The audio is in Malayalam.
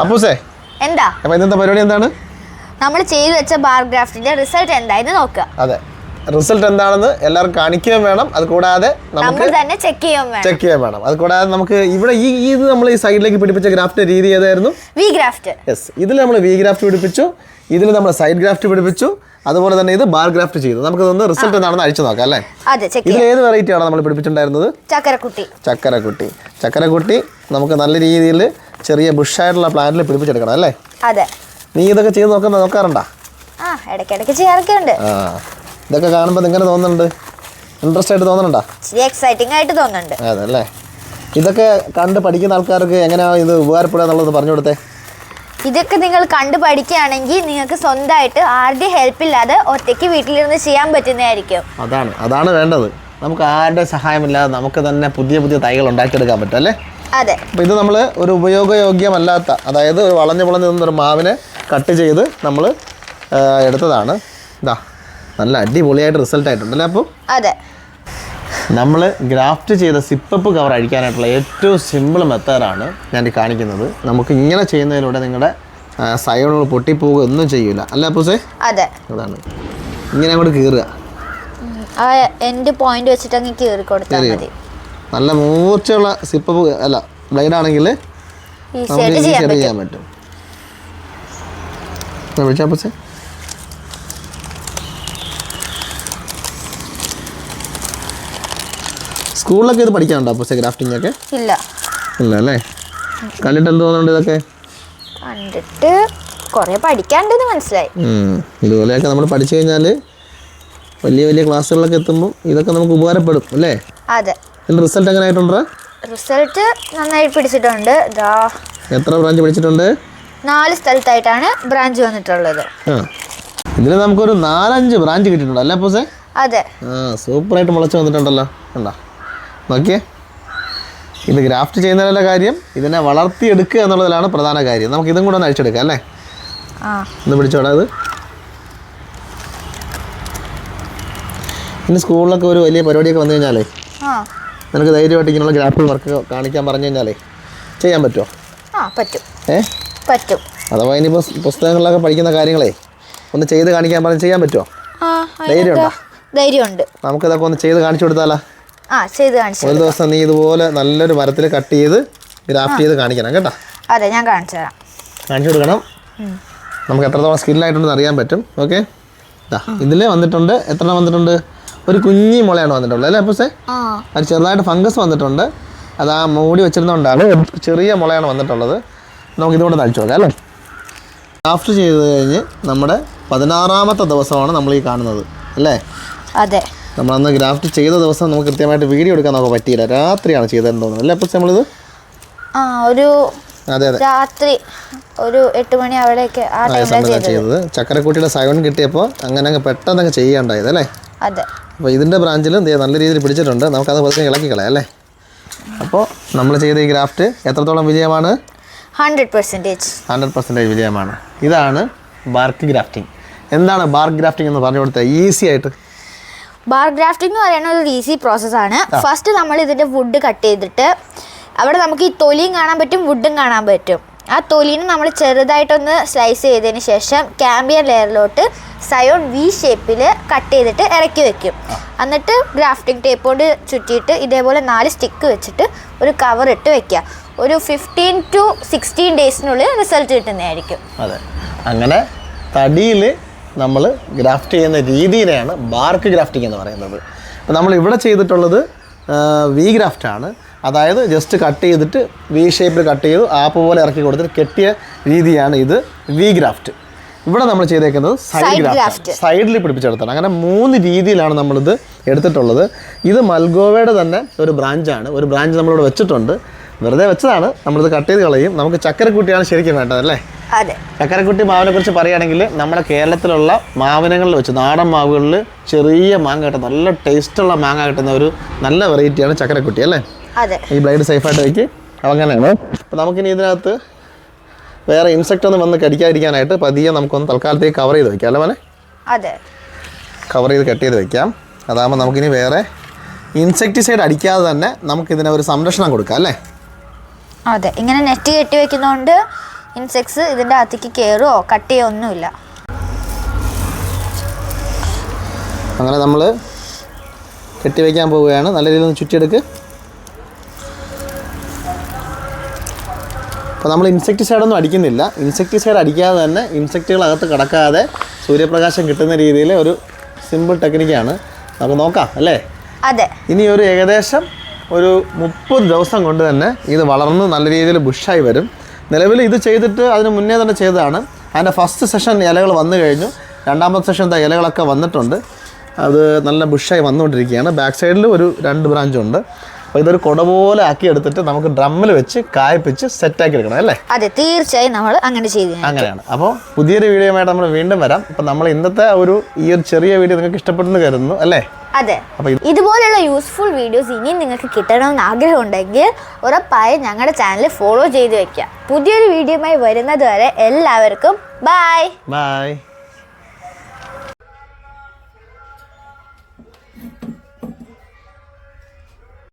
അപ്പൂസേ എന്താ? അപ്പോൾ ഇന്നത്തെ പരിപാടി എന്താണ്? നമ്മൾ ചെയ്തു വെച്ച ബാർ ഗ്രാഫ്റ്റിന്റെ റിസൾട്ട് എന്തായെന്ന് നോക്കുക. അതെ. റിസൾട്ട് എന്താണെന്ന് എല്ലാവർക്കും കാണിക്കുകയും വേണം. അത് കൂടാതെ നമുക്ക് നമ്മൾ തന്നെ ചെക്ക് ചെയ്യാൻ വേണം. ചെക്ക് ചെയ്യാൻ വേണം. അത് കൂടാതെ നമുക്ക് ഇവിടെ ഈ ഇത് നമ്മൾ ഈ സൈഡിലേക്ക് പിടിപ്പിച്ച ഗ്രാഫ്റ്റ് രീതി ഏതായിരുന്നു? വി ഗ്രാഫ്റ്റ് യെസ് ഇതിൽ നമ്മൾ വി ഗ്രാഫ്റ്റ് പിടിപ്പിച്ചു. ഇതിൽ നമ്മൾ സൈഡ് ഗ്രാഫ്റ്റ് പിടിപ്പിച്ചു. അതുപോലെ തന്നെ ഇത് ബാർ ഗ്രാഫ്റ്റ് ചെയ്തു. നമുക്കിതൊന്ന് റിസൾട്ട് എന്താണെന്ന് അഴിച്ചു നോക്കാം അല്ലേ? ഇതിൽ ഏത് വെറൈറ്റി ആണ് നമ്മൾ പിടിപ്പിച്ചിട്ടുണ്ടായിരുന്നത്? ചക്കരക്കുട്ടി. ചക്കരക്കുട്ടി. ചക്കരക്കുട്ടി നമുക്ക് നല്ല രീതിയിൽ ചെറിയ ബുഷായിട്ടുള്ള പ്ലാന്റിൽ പിടിപ്പിച്ചെടുക്കണം അല്ലേ? അതെ. നീ ഇതൊക്കെ ചെയ്ത് നോക്കുന്ന നോക്കാറുണ്ടോ? ആ ഇടയ്ക്കിടയ്ക്ക് ചെയ്യാറൊക്കെ ഉണ്ട് ആ ഇതൊക്കെ കാണുമ്പോൾ നിങ്ങനെ തോന്നുന്നുണ്ട്? ഇൻട്രസ്റ്റ് ആയിട്ട് തോന്നുന്നുണ്ടോ? ഇച്ചിരി എക്സൈറ്റിംഗ് ആയിട്ട് തോന്നുന്നുണ്ട്. അതല്ലേ? ഇതൊക്കെ കണ്ട് പഠിക്കുന്ന ആൾക്കാർക്ക് എങ്ങനെയാ ഇത് ഉപകാരപ്പെടുക എന്നുള്ളത് പറഞ്ഞു കൊടുത്തേ? ഇതൊക്കെ നിങ്ങൾ കണ്ടു പഠിക്കുകയാണെങ്കിൽ നിങ്ങൾക്ക് സ്വന്തമായിട്ട് ആരുടെ ഹെൽപ്പ് ഇല്ലാതെ ഒറ്റയ്ക്ക് വീട്ടിലിരുന്ന് ചെയ്യാൻ പറ്റുന്നതായിരിക്കും. അതാണ് അതാണ് വേണ്ടത്. നമുക്ക് ആരുടെ സഹായമില്ലാതെ നമുക്ക് തന്നെ പുതിയ പുതിയ തൈകൾ ഉണ്ടാക്കിയെടുക്കാൻ പറ്റും അല്ലേ? അതെ. അപ്പോൾ ഇത് നമ്മൾ ഒരു ഉപയോഗയോഗ്യമല്ലാത്ത അതായത് ഒരു വളഞ്ഞു വളഞ്ഞു നിന്നൊരു മാവിനെ കട്ട് ചെയ്ത് നമ്മൾ എടുത്തതാണ്. ഇതാ നല്ല അടിപൊളിയായിട്ട് റിസൾട്ട് ആയിട്ടുണ്ടല്ലേ അപ്പോൾ അതെ. നമ്മൾ ഗ്രാഫ്റ്റ് ചെയ്ത സിപ്പപ്പ് കവർ അഴിക്കാനായിട്ടുള്ള ഏറ്റവും സിമ്പിൾ മെത്തേഡാണ് ഞാൻ കാണിക്കുന്നത്. നമുക്ക് ഇങ്ങനെ ചെയ്യുന്നതിലൂടെ നിങ്ങളുടെ സൈഡുകൾ പൊട്ടിപ്പോവുക ഒന്നും ചെയ്യൂല. അല്ലേ അപ്പൂസേ? അതെ. അതാണ്. ഇങ്ങനെ അങ്ങോട്ട് കീറുക. എൻഡ് പോയിന്റ് വെച്ചിട്ട് അങ്ങ് കീറി കൊടുത്താൽ മതി. നല്ല മൂർച്ചയുള്ള സിപ്പ് അല്ല ബ്ലൈഡ് ആണെങ്കിൽ നമുക്ക് ആയിട്ട് ഈസി ചെയ്യാൻ പറ്റും. വിളിച്ചാ സ്കൂളിലൊക്കെ ഇത് പഠിക്കാനുണ്ടോ അപ്പോൾ ഗ്രാഫ്റ്റിംഗ് ഒക്കെ ഇല്ല. ഇല്ല അല്ലേ? കണ്ടിട്ട് എന്ത് തോന്നുന്നുണ്ട് ഇതൊക്കെ? കണ്ടിട്ട് കുറെ പഠിക്കാണ്ടെന്ന് മനസ്സിലായി. ഇതുപോലെയൊക്കെ നമ്മൾ പഠിച്ചു കഴിഞ്ഞാൽ വലിയ വലിയ ക്ലാസ്സുകളിലൊക്കെ എത്തുമ്പോൾ ഇതൊക്കെ നമുക്ക് ഉപകാരപ്പെടും അല്ലേ? അതെ. റിസൾട്ട് എങ്ങനെ ആയിട്ടുണ്ട് റിസൾട്ട് നന്നായി പിടിച്ചിട്ടുണ്ട്. ദാ എത്ര ബ്രാഞ്ച് പിടിച്ചിട്ടുണ്ട് നാല് സ്ഥലത്തായിട്ടാണ് ബ്രാഞ്ച് വന്നിട്ടുള്ളത്. ഇതിൽ നമുക്കൊരു നാലഞ്ച് ബ്രാഞ്ച് കിട്ടിയിട്ടുണ്ട് അല്ലേ അപ്പൂസേ? അതെ. ആ സൂപ്പറായിട്ട് മുളച്ച് വന്നിട്ടുണ്ടല്ലോ. കണ്ടോ? നോക്കിയേ. ഇത് ഗ്രാഫ്റ്റ് ചെയ്യുന്നതിലുള്ള കാര്യം ഇതിനെ വളർത്തിയെടുക്കുക എന്നുള്ളതിലാണ് പ്രധാന കാര്യം. നമുക്ക് ഇതും കൂടെ ഒന്ന് അഴിച്ചെടുക്കാം അല്ലേ? ഒന്ന് പിടിച്ചോടാ ഇത്. ഇനി സ്കൂളിലൊക്കെ ഒരു വലിയ പരിപാടിയൊക്കെ വന്നു കഴിഞ്ഞാലേ നിനക്ക് ധൈര്യമായിട്ട് ഇങ്ങനെയുള്ള ഗ്രാഫിൽ വർക്ക് കാണിക്കാൻ പറഞ്ഞു കഴിഞ്ഞാലേ ചെയ്യാൻ പറ്റുമോ ആ പറ്റും. ഏ? പറ്റും. അഥവാ ഇനി പുസ്തകങ്ങളിലൊക്കെ പഠിക്കുന്ന കാര്യങ്ങളെ ഒന്ന് ചെയ്ത് കാണിക്കാൻ പറഞ്ഞ് ചെയ്യാൻ പറ്റുമോ ധൈര്യമുണ്ടോ? ധൈര്യമുണ്ട് ധൈര്യമുണ്ട്. നമുക്കിതൊക്കെ ഒന്ന് ചെയ്ത് കാണിച്ചു കൊടുത്താലോ? ആ ചെയ്ത് കാണിച്ചു ഒരു ദിവസം നീ ഇതുപോലെ നല്ലൊരു മരത്തിൽ കട്ട് ചെയ്ത് ഗ്രാഫ്റ്റ് ചെയ്ത് കാണിക്കണം കേട്ടോ. അതെ ഞാൻ കാണിച്ചു തരാം. കാണിച്ചു കൊടുക്കണം. നമുക്ക് എത്രത്തോളം സ്കില്ലായിട്ടുണ്ടെന്ന് അറിയാൻ പറ്റും. ഓക്കെ? ഇതിൽ വന്നിട്ടുണ്ട്. എത്ര വന്നിട്ടുണ്ട്? ഒരു കുഞ്ഞി മുളയാണ് വന്നിട്ടുള്ളത് അല്ലേ അപ്പൂസേ? ആ. അത് ചെറുതായിട്ട് ഫംഗസ് വന്നിട്ടുണ്ട്. അത് ആ മൂടി വെച്ചിരുന്നോണ്ടാണ് ചെറിയ മുളയാണ് വന്നിട്ടുള്ളത്. നമുക്ക് ഇതുകൊണ്ട് തളിച്ചു നോക്കാം അല്ലേ? ക്രാഫ്റ്റ് ചെയ്ത് കഴിഞ്ഞ് നമ്മുടെ പതിനാറാമത്തെ ദിവസമാണ് നമ്മൾ ഈ കാണുന്നത്. അല്ലേ? അതെ. നമ്മളന്ന് ഗ്രാഫ്റ്റ് ചെയ്ത ദിവസം നമുക്ക് കൃത്യമായിട്ട് വീഡിയോ എടുക്കാൻ നമുക്ക് പറ്റിയില്ല. രാത്രിയാണ് ചെയ്തതെന്ന് തോന്നുന്നു അല്ലേ അപ്പോൾ നമ്മളിത്? ആ ഒരു അതെ അതെ. രാത്രി ഒരു എട്ട് മണി അവിടെയൊക്കെ ആ സമയത്താണ് ചെയ്തത്. ചക്കരക്കുട്ടിയുടെ സൈവൺ കിട്ടിയപ്പോൾ അങ്ങനെ അങ്ങ് പെട്ടെന്ന് അങ്ങ് ചെയ്യാണ്ടായത് അല്ലേ? അതെ. അപ്പോൾ ഇതിന്റെ ബ്രാഞ്ചിലും നല്ല രീതിയിൽ പിടിച്ചിട്ടുണ്ട്. നമുക്കത് പതുക്കെ ഇളക്കി കളയാം അല്ലേ? അപ്പോൾ നമ്മൾ ചെയ്ത ഈ ഗ്രാഫ്റ്റ് എത്രത്തോളം വിജയമാണ്? ഹൺഡ്രഡ് പെർസെന്റേജ് ഹൺഡ്രഡ് പെർസെന്റേജ് വിജയമാണ്. ഇതാണ് ബാർക്ക് ഗ്രാഫ്റ്റിംഗ് എന്താണ് ബാർക്ക് ഗ്രാഫ്റ്റിംഗ് എന്ന് പറഞ്ഞു കൊടുത്തത് ഈസി ആയിട്ട്. ബാർ ഗ്രാഫ്റ്റിംഗ് എന്ന് പറയുന്നത് ഒരു ഈസി പ്രോസസ്സാണ് ഫസ്റ്റ് നമ്മൾ ഇതിന്റെ വുഡ് കട്ട് ചെയ്തിട്ട് അവിടെ നമുക്ക് ഈ തൊലിയും കാണാൻ പറ്റും വുഡും കാണാൻ പറ്റും. ആ തൊലിനെ നമ്മൾ ചെറുതായിട്ടൊന്ന് സ്ലൈസ് ചെയ്തതിന് ശേഷം ക്യാമ്പിയർ ലെയറിലോട്ട് സയോൺ വി ഷേപ്പിൽ കട്ട് ചെയ്തിട്ട് ഇറക്കി വെക്കും. എന്നിട്ട് ഗ്രാഫ്റ്റിംഗ് ടേപ്പ് കൊണ്ട് ചുറ്റിയിട്ട് ഇതേപോലെ നാല് സ്റ്റിക്ക് വെച്ചിട്ട് ഒരു കവർ ഇട്ട് വെക്കുക. ഒരു ഫിഫ്റ്റീൻ ടു സിക്സ്റ്റീൻ ഡേയ്സിനുള്ളിൽ റിസൾട്ട് കിട്ടുന്നതായിരിക്കും. അതെ. അങ്ങനെ തടിയിൽ നമ്മൾ ഗ്രാഫ്റ്റ് ചെയ്യുന്ന രീതിയിലാണ് ബാർക്ക് ഗ്രാഫ്റ്റിംഗ് എന്ന് പറയുന്നത്. നമ്മൾ ഇവിടെ ചെയ്തിട്ടുള്ളത് വി ഗ്രാഫ്റ്റ് ആണ്. അതായത് ജസ്റ്റ് കട്ട് ചെയ്തിട്ട് വി ഷേപ്പിൽ കട്ട് ചെയ്തു ആപ്പ് പോലെ ഇറക്കി കൊടുത്തിട്ട് കെട്ടിയ രീതിയാണ് ഇത് വി ഗ്രാഫ്റ്റ് ഇവിടെ നമ്മൾ ചെയ്തേക്കുന്നത് സൈഡ് ഗ്രാഫ്റ്റ് സൈഡിൽ പിടിപ്പിച്ചെടുത്താണ്. അങ്ങനെ മൂന്ന് രീതിയിലാണ് നമ്മളിത് എടുത്തിട്ടുള്ളത്. ഇത് മൽഗോവയുടെ തന്നെ ഒരു ബ്രാഞ്ചാണ് ഒരു ബ്രാഞ്ച് നമ്മളിവിടെ വെച്ചിട്ടുണ്ട്. വെറുതെ വെച്ചതാണ്. നമ്മളിത് കട്ട് ചെയ്ത് കളയും. നമുക്ക് ചക്കരക്കുട്ടിയാണ് ശരിക്കും വേണ്ടത് അല്ലേ? ചക്കരക്കുട്ടി മാവിനെ കുറിച്ച് പറയുകയാണെങ്കിൽ നമ്മുടെ കേരളത്തിലുള്ള മാവിനങ്ങളിൽ വെച്ച് നാടൻ മാവുകളിൽ ചെറിയ മാങ്ങ കിട്ടുന്ന നല്ല ടേസ്റ്റുള്ള മാങ്ങ കിട്ടുന്ന ഒരു നല്ല വെറൈറ്റിയാണ് ചക്കരക്കുട്ടി അല്ലേ? ഈ ബ്ലൈഡ് സേഫായിട്ട് വെക്ക്. അങ്ങനെയാണ്. അപ്പോൾ നമുക്കിനി ഇതിനകത്ത് വേറെ ഇൻസെക്റ്റ് ഒന്നും വന്ന് കടിക്കാതിരിക്കാനായിട്ട് പതിയെ നമുക്കൊന്ന് തൽക്കാലത്തേക്ക് കവർ ചെയ്ത് വെക്കാം അല്ലേ മോനെ? അതെ. കവർ ചെയ്ത് കട്ട് ചെയ്ത് വെക്കാം. അതാകുമ്പോൾ നമുക്കിനി വേറെ ഇൻസെക്ടിസൈഡ് അടിക്കാതെ തന്നെ നമുക്കിതിനെ ഒരു സംരക്ഷണം കൊടുക്കാം അല്ലേ? അതെ. ഇങ്ങനെ നെറ്റ് കെട്ടി വെക്കുന്നതുകൊണ്ട് ഇൻസെക്ട്സ് ഇതിന്റെ അകത്തേക്ക് കയറുമോ കട്ട് ചെയ്യുകയോ ഒന്നുമില്ല. അങ്ങനെ നമ്മൾ കെട്ടിവെക്കാൻ പോവുകയാണ്. നല്ല രീതിയിൽ ഒന്ന് ചുറ്റിയെടുക്ക്. അപ്പോൾ നമ്മൾ ഇൻസെക്ടിസൈഡൊന്നും അടിക്കുന്നില്ല. ഇൻസെക്ടിസൈഡ് അടിക്കാതെ തന്നെ ഇൻസെക്റ്റുകൾ അകത്ത് കിടക്കാതെ സൂര്യപ്രകാശം കിട്ടുന്ന രീതിയിൽ ഒരു സിമ്പിൾ ടെക്നിക്കാണ്. നമുക്ക് നോക്കാം അല്ലേ? അതെ. ഇനി ഒരു ഏകദേശം ഒരു മുപ്പത് ദിവസം കൊണ്ട് തന്നെ ഇത് വളർന്ന് നല്ല രീതിയിൽ ബുഷായി വരും. നിലവിൽ ഇത് ചെയ്തിട്ട് അതിന് മുന്നേ തന്നെ ചെയ്തതാണ്. അതിന്റെ ഫസ്റ്റ് സെഷൻ ഇലകൾ വന്നു കഴിഞ്ഞു. രണ്ടാമത്തെ സെഷൻ എന്താ ഇലകളൊക്കെ വന്നിട്ടുണ്ട്. അത് നല്ല ബുഷായി വന്നുകൊണ്ടിരിക്കുകയാണ്. ബാക്ക് സൈഡിൽ ഒരു രണ്ട് ബ്രാഞ്ചുണ്ട് അപ്പോൾ ഇതൊരു കുട പോലെ ആക്കി എടുത്തിട്ട് നമുക്ക് ഡ്രമ്മിൽ വെച്ച് കായപ്പിച്ച് സെറ്റാക്കി എടുക്കണം അല്ലേ? അതെ തീർച്ചയായും നമ്മൾ അങ്ങനെ ചെയ്തു അങ്ങനെയാണ്. അപ്പോൾ പുതിയൊരു വീഡിയോയുമായിട്ട് നമ്മൾ വീണ്ടും വരാം. അപ്പോൾ നമ്മൾ ഇന്നത്തെ ഒരു ഈ ഒരു ചെറിയ വീഡിയോ നിങ്ങൾക്ക് ഇഷ്ടപ്പെടുന്നു കരുതുന്നു അല്ലേ? അതെ. ഇതുപോലെയുള്ള ഇതുപോലുള്ള യൂസ്ഫുൾ വീഡിയോസ് ഇനിയും നിങ്ങൾക്ക് കിട്ടണമെന്ന് ആഗ്രഹമുണ്ടെങ്കിൽ ഉറപ്പായും ഞങ്ങളുടെ ചാനൽ ഫോളോ ചെയ്ത് വെക്കുക. പുതിയൊരു വീഡിയോയുമായി വരുന്നത് വരെ എല്ലാവർക്കും ബൈ ബൈ